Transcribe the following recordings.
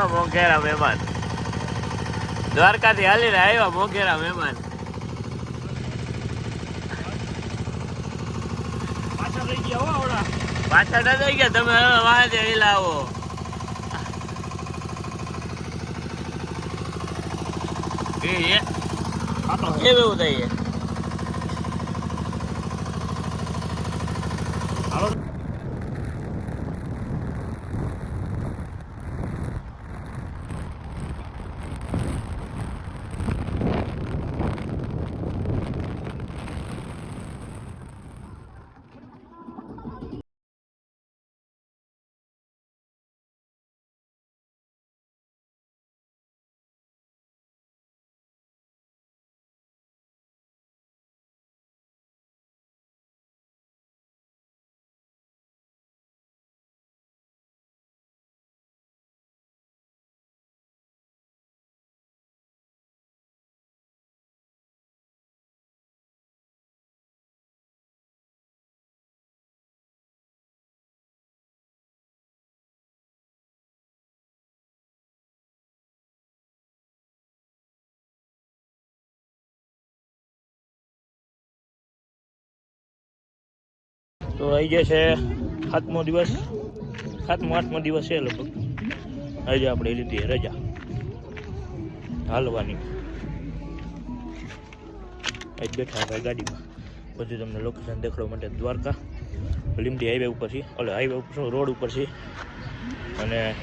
આવ્યા મોઘેરા મહેમાન. દ્વારકાથી હાલીને આવ્યા મોઘેરા મહેમાન. પાછા ગયા ના થઈ ગયા તમે હવે વાંચે હિલાવો એ એ આ કેવું થઈ હાલો તો આવી ગયા છે સાતમો દિવસ. સાતમો, આઠમો દિવસ છે લગભગ. આજે આપણે લીધી રજા. હાલવાની. આજ બેઠા ભાઈ ગાડીમાં. બધું તમને લોકેશન દેખાડવા માટે દ્વારકા, લીમડી હાઈવે ઉપર છે. એટલે હાઈવે ઉપર રોડ ઉપર છે. અને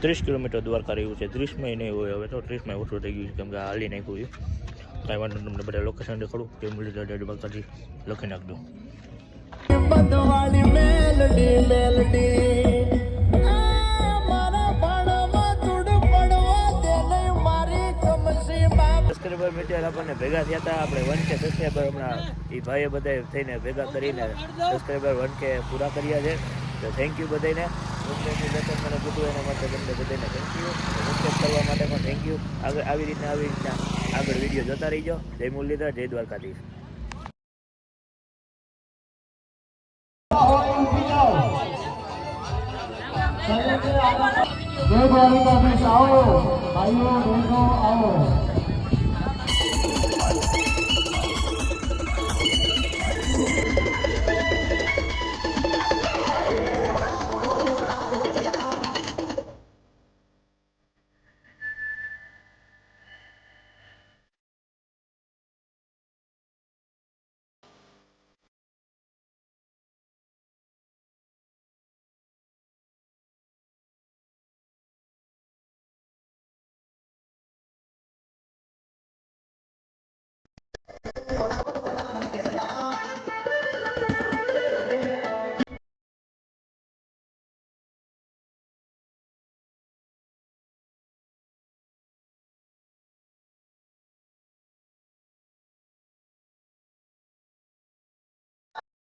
ત્રીસ કિલોમીટર દ્વારકા રહ્યું છે. ત્રીસમાં નહીં હોય હવે તો. ત્રીસમાં ઓછું થઈ ગયું છે કેમ કે હાલી નાખ્યું છે. કાંઈ વાંધો તમને બધા લોકેશન દેખાડું. કે દાદા દ્વારકાથી લખી નાખજો. ભેગા કરીને સબસ્ક્રાઈબર પૂરા કર્યા છે. તો થેન્ક મને કીધું એના માટે તમને બધાને કરવા માટે પણ આગળ આવી રીતના આવી રીતના આગળ વીડિયો જોતા રહીજો. જય મુરલીધર, જય દ્વારકાધીશ. જય દ્વારકાધીશ આવો. ભાઈઓ બહેનો આવો.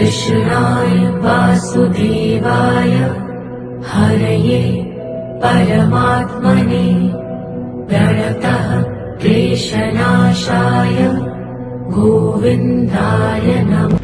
कृष्णाय वासुदेवाय हरये परमात्मने प्रणतः क्लेशनाशाय गोविन्दाय नमः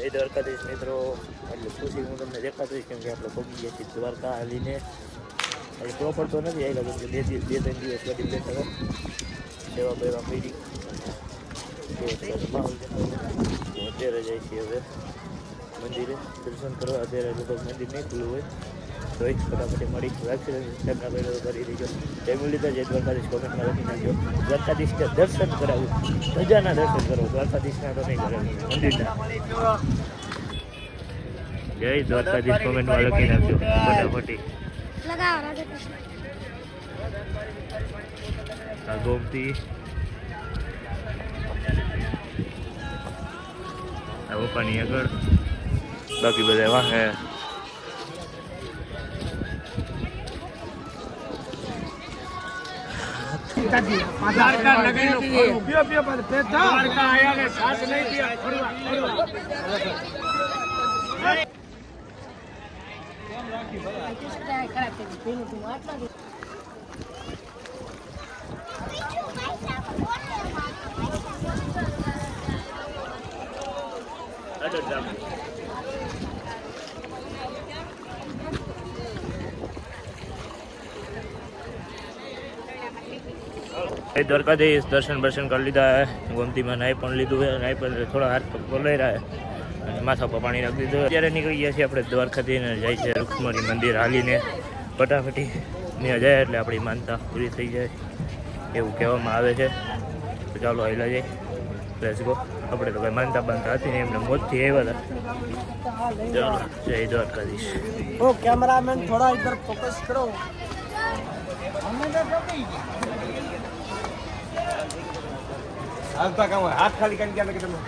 જય દ્વારકાધીશ મિત્રો એટલે ખુશી હું તમને દેખાતો હોઈશ કેમ કે આપણે પગી ગયા છીએ દ્વારકા હાલીને એટલે પ્રોપર તો નથી આવી કે બે દિવસ બે ત્રણ દિવસ બધી બેઠા હતા સેવા બેવા પીડી અત્યારે જાય છીએ હવે મંદિરે દર્શન કરવા અત્યારે લોકો મંદિર નહીં ખુલ્લું હોય તો એક ફટાફટ મળી રાખી તેમના પહેલાં તો કરી દેજો જય મુરલીધર જય દ્વારકાધીશ કોમેન્ટમાં લખી નાખજો દ્વારકાધીશ કે દર્શન કરાવું ધજાના દર્શન કરો દ્વારકાધીશના તો નહીં કરાવું મંદિરના જય દ્વારકાધીશ કોમેન્ટમાં લખી નાખજો ફટાફટી. લગાવો રાધે કૃષ્ણ આ ગોમતી. આ ઉપરની આગળ. બાકી બધા વાહે દ્વારકા નગરીનો ફરવું. દ્વારકા આયા ને સાસ નહીં પીયા. એ દ્વારકાધીશ દર્શન દર્શન કરી લીધા ગોમતીમાં નાઈ પણ લીધું હોય નાઈ પણ થોડા હાથ પગ લઈ રહ્યા અને માથા પર પાણી નાખી દીધું અત્યારે નીકળી ગયા છીએ આપણે દ્વારકાથી જાય છે રૂક્ષ્મણી મંદિર હાલીને. ફટાફટી ત્યાં જાય એટલે આપણી માનતા પૂરી થઈ જાય. એવું કહેવામાં આવે છે. તો ચાલો હાલા જાય પ્લસ ગો આપણે તો કંઈ માનતા બનતા હતી ને એમને મોતથી આવ્યા હતા. ચાલો, જય દ્વારકાધીશ. ઓ કેમેરામેન થોડા ફોકસ કરો. અમે તો હાલતા કામ હોય હાથ ખાલી કરી ગયા કે તમે?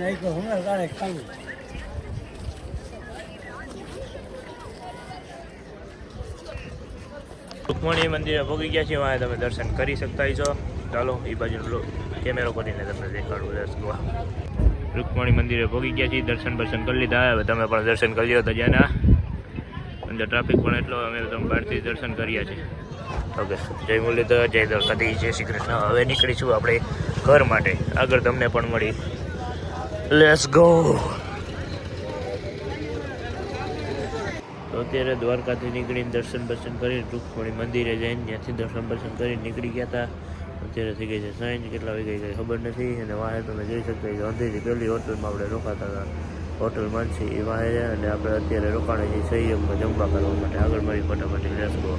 નહીં કે હું રૂકમણી મંદિરે ભોગી ગયા છીએ તમે દર્શન કરી શકતા છો. ચાલો, એ બાજુ કેમેરો કરીને તમને દેખાડું દર્શન રૂકમણી મંદિરે ભોગી ગયા છીએ, દર્શન બર્શન કરી લીધા. હવે તમે પણ દર્શન કરી લો તો જ્યાંના અંદર ટ્રાફિક પણ એટલો, અમે તમે બહારથી દર્શન કર્યા છે. ઓકે જય મુરલીધર, જય દ્વારકાધીશ, જય શ્રી કૃષ્ણ. હવે નીકળીશું આપણે ઘર માટે. આગળ તમને પણ મળી. લેટ્સ ગો અત્યારે દ્વારકાથી નીકળીને દર્શન બર્શન કરીને રૂકમણી મંદિરે જઈને ત્યાંથી દર્શન બર્શન કરીને નીકળી ગયા હતા. અત્યારે થઈ ગઈ છે સાંજ, કેટલા વાગે ગઈ ખબર નથી. અને વાહે તમે જોઈ શકતા કે અંધેરી પહેલી હોટલમાં આપણે રોકાતા હતા. હોટલમાં છે એ વાહે અને આપણે અત્યારે રોકાણે છીએ સંયમમાં જમવા કરવા માટે. આગળ મળી ફટાફટ લેસગો.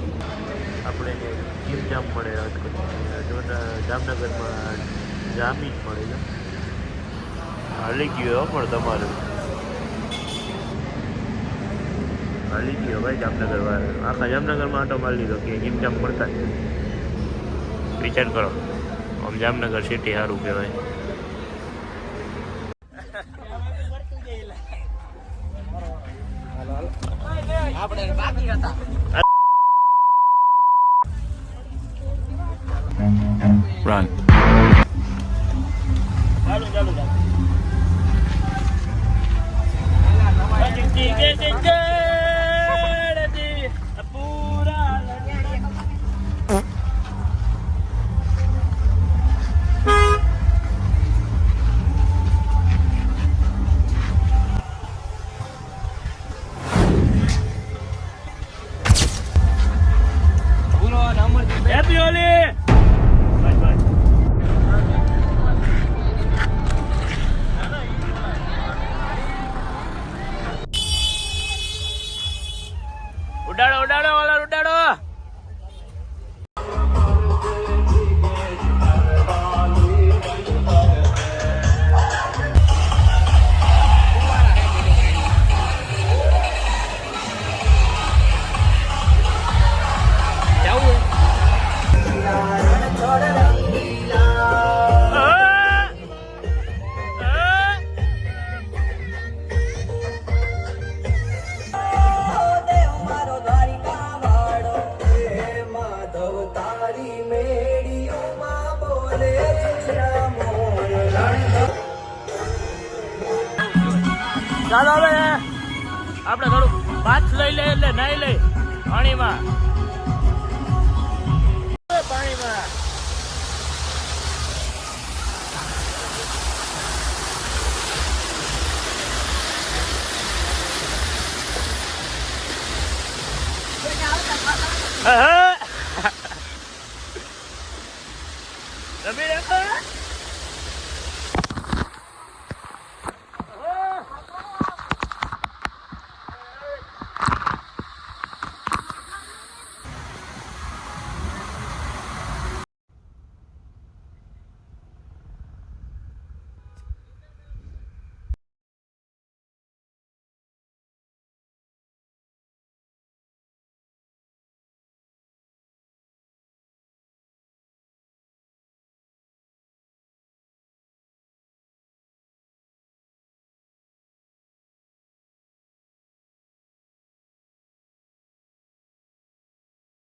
આપણે ગીર જામ મળે રાજકોટ જામનગરમાં જામી જ મળે છે. હાલી ગયો પણ તમારું. હાલી ગયો ભાઈ જામનગર વાળા આખા જામનગરમાં આટો મારી લીધો કે જીમ પડતા મળતા વિચાર કરો આમ જામનગર સિટી સારું કહેવાય Run. ચાલુ run. પૂરા ઉડાડો ઉડાડો. ચાલો હવે. આપણે થોડું બાથ લઈ લે એટલે નાઈ લઈ પાણીમાં. પાણીમાં. આહા! રમી